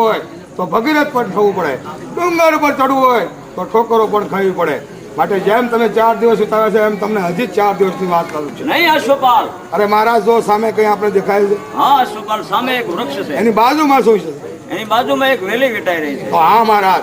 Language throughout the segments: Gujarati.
હોય તો ભગીરથ પણ થવું પડે. ડુંગર ઉપર ચડવું હોય તો ઠોકરો પણ ખાવી પડે. માટે જેમ તમે ચાર દિવસ વિતાવે છે એમ તમને હજી ચાર ચાર દિવસની વાત કરું છું. નહીં અશ્વપાલ. અરે મહારાજ જો સામે કઈ આપણે દેખાય છે? હા અશ્વપાલ સામે એક વૃક્ષ છે. એની બાજુમાં શું છે? એની બાજુમાં એક વેલી વીંટાઈ રહી છે. હા મહારાજ.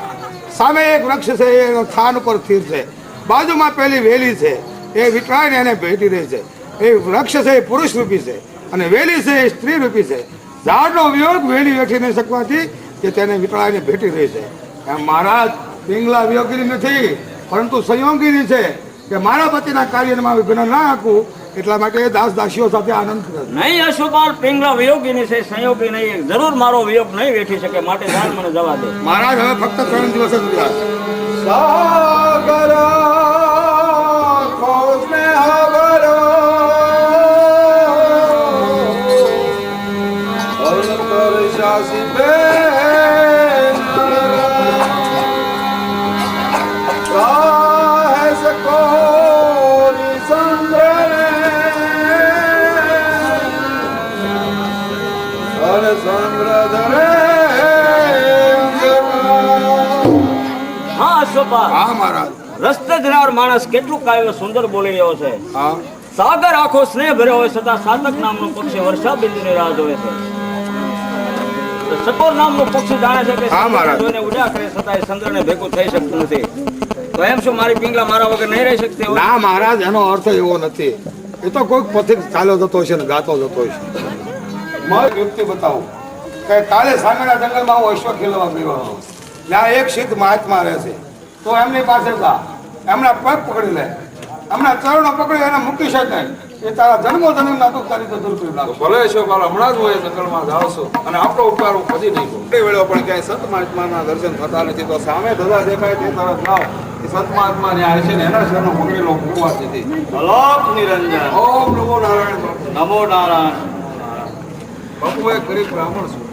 સામે એક વૃક્ષ છે એનો સ્થાન ઉપર સ્થિર છે. બાજુમાં પેલી વેલી છે. એ વિટરાઈને એને ભેટી રહી છે. એ વૃક્ષ છે એ પુરુષ રૂપી છે. અને વેલી છે એ સ્ત્રી રૂપી છે. ઝાડનો વિયોગ વેલી વેઠી નહીં શકવાથી કે તેને વિટળાઈને ભેટી રહી છે. એમ મહારાજ પિંગલા વિયોગીની નથી પરંતુ સંયોગીની છે કે મારા પતિના કાર્યમાં વિઘ્ન ના આપવું એટલા માટે દાસ દાસીઓ સાથે આનંદ કરે નહીં અશુપાલ પિંગલા વિયોગીની છે સંયોગી નહીં. જરૂર મારો વિયોગ નહીં વેઠી શકે માટે મને જવા દે. મહારાજ હવે ફક્ત ત્રણ દિવસ જ રહ્યા. સાગર હા હા મહારાજ. રસ્તે જનાર માણસ કેટલું કાવ્ય સુંદર બોલી રહ્યો છે? હા. સાગર આખો સ્નેહ ભર્યો હોય છતાં સાતક નામનો પક્ષી વર્ષા બિંદુની રાહ જોવે છે. સકોર નામનો પક્ષી જાણે છે કે હા, મહારાજ. જોઈને ઉડા કરે છતાં ચંદ્રને ભેગું થઈ શકતું નથી. તો એમ શું મારી પિંગલા મારા વગર નહીં રહી શકતી હોય? ના મહારાજ એનો અર્થ એવો નથી. એ તો કોઈક પથિક ચાલ્યો જતો હશે ને ગાતો જતો હશે. મારી વ્યક્તિ બતાવું. કે કાલે સામેના જંગલમાં હું અશ્વ ખેલવા ગયો હતો. ત્યાં એક સિદ્ધ મહાત્મા રહે છે. તો એમની પાસે જા. એમના પગ પકડી લે. એમના ચરણો પકડી એને મૂકી શકે. એ તારા જન્મો જન્મના દુઃખ તારી દૂર કરી નાખો. ભલે છો બાલ હમણાં જ હોય જંગલમાં જાવશો અને આપણો ઉપકાર હું કદી નહીં કરું. એ વેળો પણ ક્યાંય સંત મહાત્માના દર્શન થતા નથી તો સામે ધજા દેખાય તે તરફ લાવ. એ સંત મહાત્મા ને આવે છે ને એના શરણો મૂકેલો ભૂવા સુધી. અલોક નિરંજન. ઓમ નમો નારાયણ. નમો નારાયણ. બાપુ એ ગરીબ બ્રાહ્મણ છું.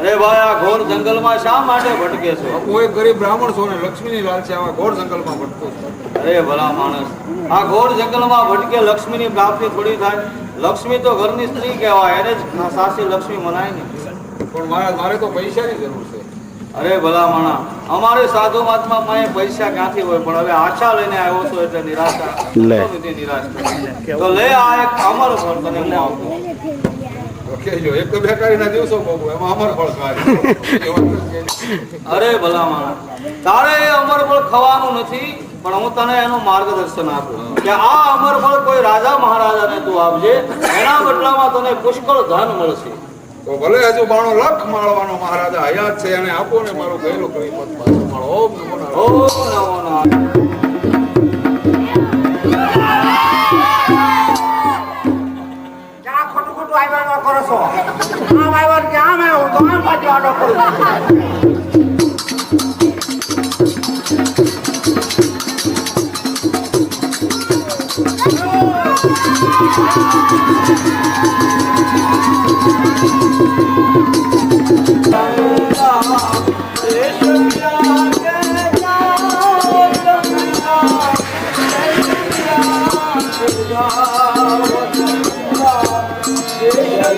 અરે ભાઈ આ ઘોર જંગલમાં શા માટે ભટકે છો? એક ગરીબ બ્રાહ્મણ છું અને લક્ષ્મીની લાલ છે આવા ઘોર જંગલમાં ભટકો છું. અરે ભલા માણસ આ ઘોર જંગલમાં ભટકે લક્ષ્મીની પ્રાપ્તિ થોડી થાય. લક્ષ્મી તો ઘરની સ્ત્રી કહેવાય એને જ સાસી લક્ષ્મી મનાય ને. પણ મારા મારે તો પૈસાની જરૂર છે. અરે ભલા માણા અમારે સાધુ મહાત્મા પાસે પૈસા ક્યાંથી હોય? પણ હવે આશા લઈને આવ્યો છો એટલે નિરાશા લે. નિરાશ. તો લે આ એક અમર ફળ તને હું આપું. તો એક તો બેકારીના દિવસો બાપુ એમાં અમર ફળ ખાય અરે ભલા તારે અમર ફળ ખાવાનું નથી પણ હું તને એનું માર્ગદર્શન આપું. કે આ અમર ફળ કોઈ રાજા મહારાજાને તું આપજે એના બદલામાં તને પુષ્કળ ધન મળશે. તો ભલે હજુ બાણો લખ માળવાનો મહારાજા હયાત છે એને આપો ને મારું ગયેલું કઈ પદ પાછું માળો. ઓમ નમો નારાયણ. ઓમ નમો નારાયણ. ખોટું આવ્યા કરો છો? આમ આવ્યો કે આમ આવ્યો તો આમ પાછો આડો કરું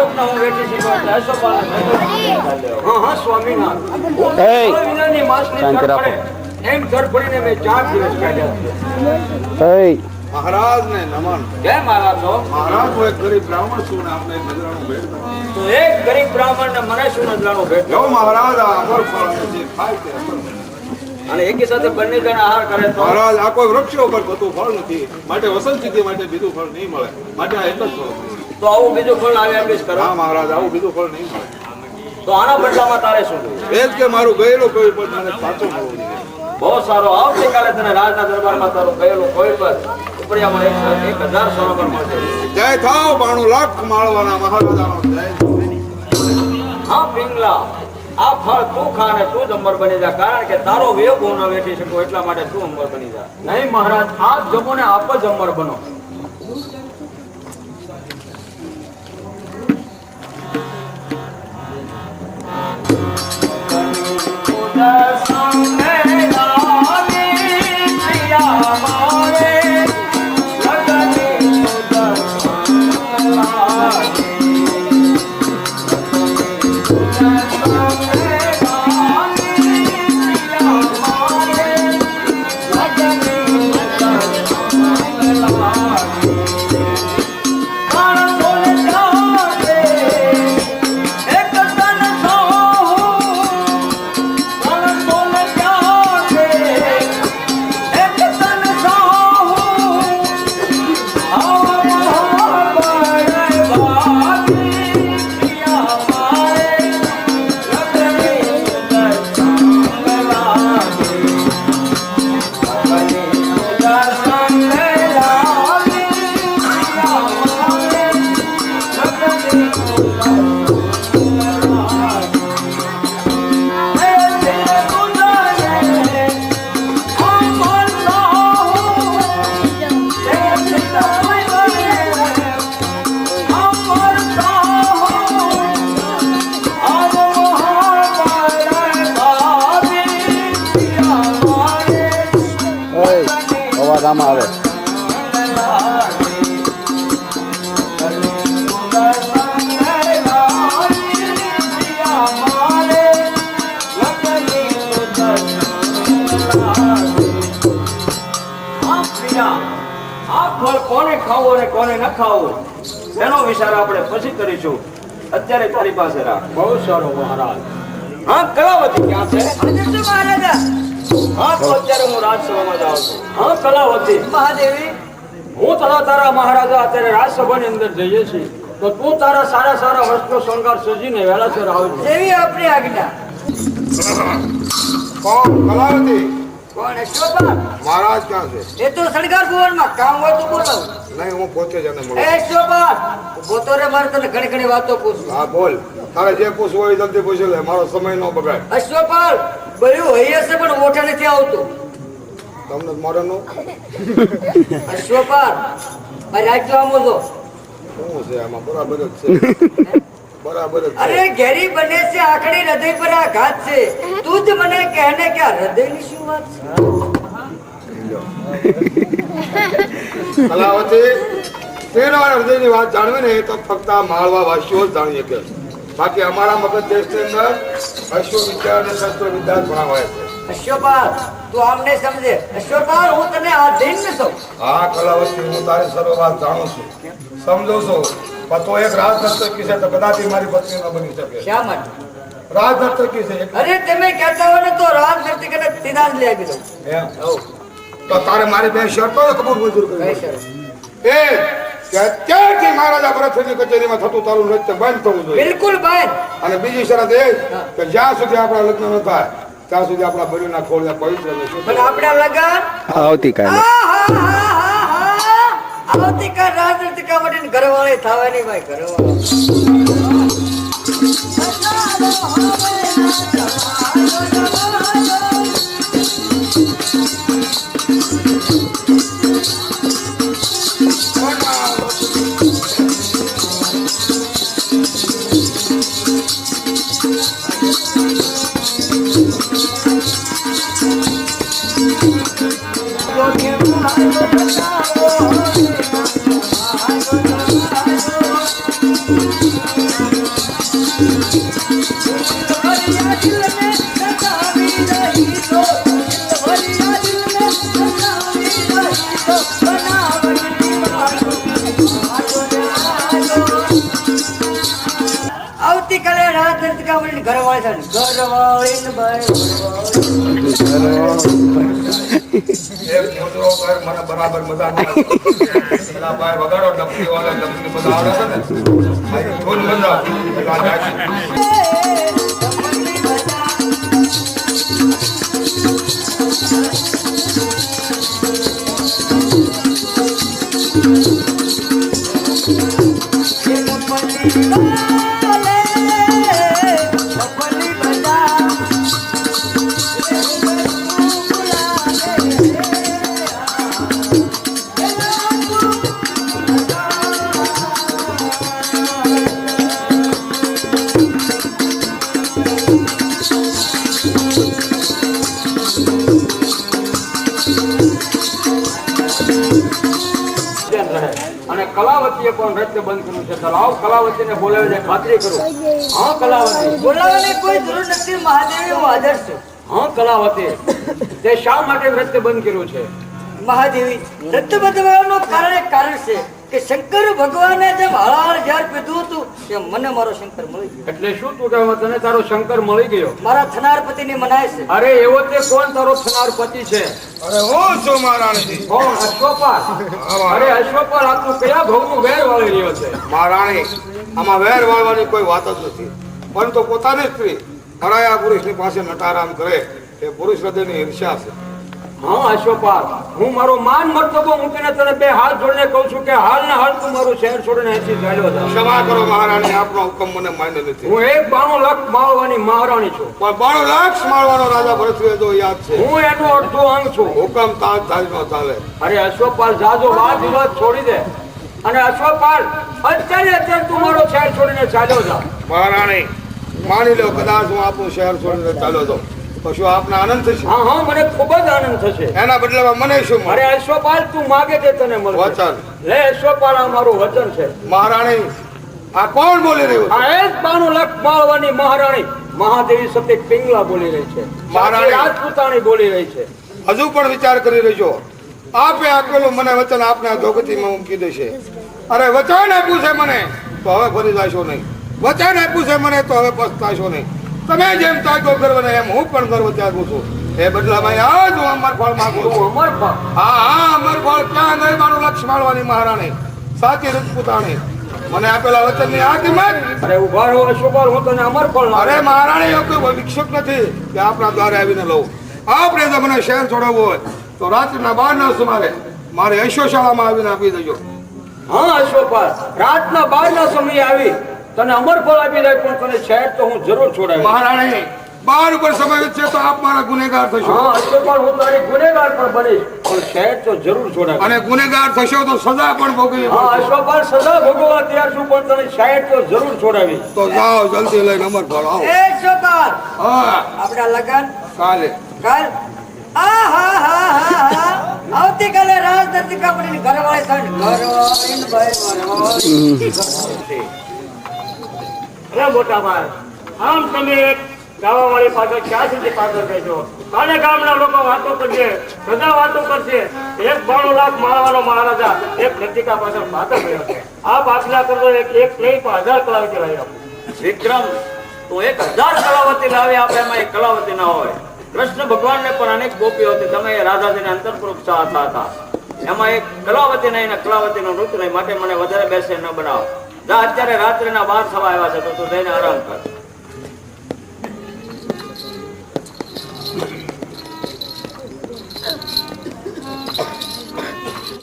વિયોગ હું વેઠી એટલે મેં હા હા સ્વામિનાથ એમ ચાર દિવસ કાઢ્યા છે. મહારાજ ને નમન. જય મહારાજ છો મહારાજ હું એક ગરીબ બ્રાહ્મણ છું ને આપણે નજરાનું ભેટ તો એક ગરીબ બ્રાહ્મણ ને મને શું નજરાનું ભેટ જો મહારાજ આ અમર ફળ છે જે ખાય ફળ. અને એકી સાથે બંને જણ આહાર કરે તો મહારાજ આ કોઈ વૃક્ષો ઉપર થતું ફળ નથી. માટે વસંત સિદ્ધિ માટે બીજું ફળ નહીં મળે. માટે આ એક જ ફળ તો આવું બીજું ફળ આવે એમ જ કરો હા મહારાજ આવું બીજું ફળ નહીં મળે. તો આના બદલામાં તારે શું જોઈએ? એ જ કે મારું ગયેલું કોઈ પણ મને પાછું મળવું જોઈએ. બહુ સારો. આવતીકાલે તને રાજના દરબારમાં તારું ગયેલું કોઈ પણ ઉપરિયામાં એક હજાર હજાર પણ મળશે. જય થાવ બાણું લાખ માળવાના મહારાજાનો જય. હા પિંગલા. આ ફળ તું ખા ને તું જ અંબર બની જા. કારણ કે તારો વેગ હું ન વેઠી શકું, એટલા માટે તું અંબર બની જા. નહીં મહારાજ આ જ જમો ને આપ જ અંબર બનો. અવાજ આમાં આવે. આ ફળ કોને ખાવું અને કોને ન ખાવું? તેનો વિચાર આપણે પછી કરીશું. અત્યારે તારી પાસે રાખ. બહુ સારો મહારાજ. હા કલાવતી ક્યાં છે? હા તો અત્યારે હું રાજસભામાં જાઉં છું. હા કલાવતી. મહાદેવી. હું તથા તારા મહારાજા અત્યારે રાજસભાની અંદર જઈએ છીએ. તો તું તારા સારા સારા વસ્ત્રો શણગાર સજીને વેળાસર આવજો. જેવી આપણી આજ્ઞા. કોણ? કલાવતી. કોણ? શોભા મહારાજ ક્યાં છે? એ તો શણગાર ભુવનમાં. કામ હોય તો બોલાવ. નહીં હું પોતે જ એને મળું. એ ચોપર પોતો રે મારે તને ઘણી ઘણી વાતો પૂછું હા બોલ. તારે જે પૂછવું હોય જલ્દી પૂછી લે મારો સમય ન બગાડ. અશ્વપાલ બળ્યું હોય હશે પણ ઓઠા નથી આવતું. તમને મોરનું અશ્વપાલ અરે આટલો આમો જો શું છે આમાં? બરાબર જ છે. બરાબર અરે ઘેરી બને છે આખડી હૃદય પર આઘાત છે. તું જ મને કહેને કે હૃદયની શું વાત છે? કલાવતી તેનો હૃદયની વાત જાણવી ને તો ફક્ત આ માળવા વાસીઓ જ જાણી શકે. બાકી અમારા મગજ દેશની અંદર અશ્વ વિદ્યા અને શસ્ત્ર વિદ્યા ભણાવાય છે. અશ્વપાલ તું આમ સમજે. અશ્વપાલ હું તને આધીન છું હા કલાવતી હું તારી સર્વ વાત જાણું છું. સમજો છો પતો એક રાજ નર્તકી છે તો કદાચ મારી પત્ની ન બની શકે. શા માટે? રાજ છે. અરે તમે કહેતા હોય ને તો રાજ નર્તક ને સીધા જ લઈ આવી દઉં. એમ. તો તારે મારી બે શરતો કબૂલ મંજૂર શરત? એ કે અત્યારથી મહારાજા ભરતની કચેરીમાં થતું તારું નૃત્ય બંધ થવું જોઈએ? બિલકુલ બંધ. અને બીજી શરત એ કે જ્યાં સુધી આપણા લગ્ન ન થાય ત્યાં સુધી આપણા બરીના ખોળને પવિત્ર પણ આપણા લગ્ન? આવતીકાલે. આવતીકાલ રાજનીતિકા માટે ઘરવાળે થવાની ભાઈ ઘરવાળો. ઘરવાળી ઘરવાળી મને બરાબર મજા વગાડો બધા આવડે છે ને. કલાવતીએ પણ નૃત્ય બંધ કર્યું છે. તો લાવ કલાવતીને બોલાવી દે ખાતરી કરો. હા કલાવતી. બોલાવવાની કોઈ જરૂર નથી મહાદેવી હું હાજર છું. હા કલાવતી. તે શા માટે નૃત્ય બંધ કર્યું છે? મહાદેવી નૃત્ય બદલવાનું કારણ એક કારણ છે કે શંકર ભગવાને જેમ હળાહળ જ્યારે પીધું હતું તેમ મને મારો શંકર મળી ગયો. એટલે શું તું કહેવા તને તારો શંકર મળી ગયો? મારા થનારપતિ ને મનાય છે. અરે એવો તે કોણ તારો થનારપતિ છે? અરે હું છું મહારાણી કોણ? અશ્વપાલ અરે અશ્વપાલ આ તું કયા ભવનું વેર વાળી રહ્યો છે? મહારાણી આમાં વેર વાળવાની કોઈ વાત જ નથી. પરંતુ પોતાની સ્ત્રી હરાયા પુરુષની પાસે નટારામ કરે. એ પુરુષ હૃદયની ઈર્ષ્યા છે. હા અશ્વપાલ હું મારો માન મર્તબો મૂકીને તને બે હાથ જોડીને કહું છું કે હાલ ને હાલ તું મારું શહેર છોડીને અહીંથી ચાલ્યો જા. ક્ષમા કરો મહારાણી આપનો હુકમ મને માન્ય નથી. હું એક બાણું લાખ માળવાની મહારાણી છું. પણ બાણું લાખ મારવાનો રાજા ભરતરીએ તો યાદ છે. હું એનો અડધો અંગ છું. હુકમ તાજ તાજ નો ચાલે. અરે અશ્વપાલ જાજો વાદ વિવાદ છોડી દે. અને અશ્વપાલ અત્યારે અત્યારે તું મારો શહેર છોડીને ચાલ્યો જા. મહારાણી માની લો કદાચ હું આપણું શહેર છોડીને ચાલ્યો તો તો આપને આનંદ થશે. હા હા મને ખૂબ જ આનંદ થશે. એના બદલામાં મને શું મારે મળે અશ્વપાલ તું માગે તે તને મળશે. વચન લે અશ્વપાલ આ મારું વચન છે. મહારાણી આ કોણ બોલી રહ્યું આ જ બાણું લખ માળવાની મહારાણી. મહાદેવી સતે પિંગલા બોલી રહી છે. મહારાણી. રાજપૂતાણી બોલી રહી છે. હજુ પણ વિચાર કરી રહ્યો આપે આપેલું મને વચન આપને ધોગતીમાં મૂકી દેશે અરે વચન આપ્યું છે મને તો હવે ફરી જાશો નહીં. વચન આપ્યું છે મને તો હવે પસ્તાશો નહીં. તમે જેમ ત્યાગો ગર્વ ને એમ હું પણ ગર્વ ત્યાગું છું. એ બદલામાં આજ હું અમર ફળ માંગુ છું. અમર ફળ? હા હા અમર ફળ ક્યાં નહીં મારું લક્ષ માળવાની મહારાણી? સાચી રજપૂતાણી. મને આપેલા વચનની આ કિંમત? અરે ઊભા રહો અશોકર હું તને અમર ફળ અરે મહારાણી એવું કોઈ વિક્ષેપ નથી કે આપણા દ્વારે આવીને લઉં. આપણે જો મને શહેર છોડાવવું હોય તો રાત્રિના બાર ના સુમારે મારે શાળામાં આવીને આપી દેજો. હા અશ્વપાલ રાતના બાર ના સમયે આવી તને અમર ફળ આપી દે પણ તને શહેર તો હું જરૂર છોડાવી મહારાણી બાર ઉપર સમય છે તો આપ મારા ગુનેગાર થશો. હા અશ્વપાલ હું તારી ગુનેગાર પણ બનીશ પણ શહેર તો જરૂર છોડાવી અને ગુનેગાર થશો તો સજા પણ ભોગવી હા પડશે. અશ્વપાલ સજા ભોગવવા તૈયાર છું પણ તને શહેર તો જરૂર છોડાવી તો જાઓ જલ્દી લઈને અમર ફળ આવો. એ શોભાન હા. આપડા લગન? કાલે. કાલ? આ હા હા હા હા. આવતીકાલે રાજ દર્શિકા પડીને ઘરવાળી ભાઈ મારવા. મોટા ભાઈ, આમ તમે ગાવાવાળી પાછળ ક્યાં સુધી પાછળ કહેજો કાલે ગામના લોકો વાતો કરશે, બધા વાતો કરશે. એક બાણું લાખ મારવાનો મહારાજા, એક નતિકા પાછળ પાછળ ગયો આ બાતલા કરતો એક એક નહીં, પણ હજાર કલાક લાવ્યો વિક્રમ, તો એક હજાર કલાવતી લાવી આપે એમાં એક કલાવતી ના હોય. કૃષ્ણ ભગવાનને પણ અનેક ગોપીઓ હતી. તમે રાધાજીને અંતરપુરુષ હતા. એમાં એક કલાવતી નહીં ને કલાવતીનું નૃત્ય નહીં. માટે મને વધારે બેસે ન બનાવો. અત્યારે રાત્રિના બાર થવા આવ્યા છે તો તું જઈને આરામ કર.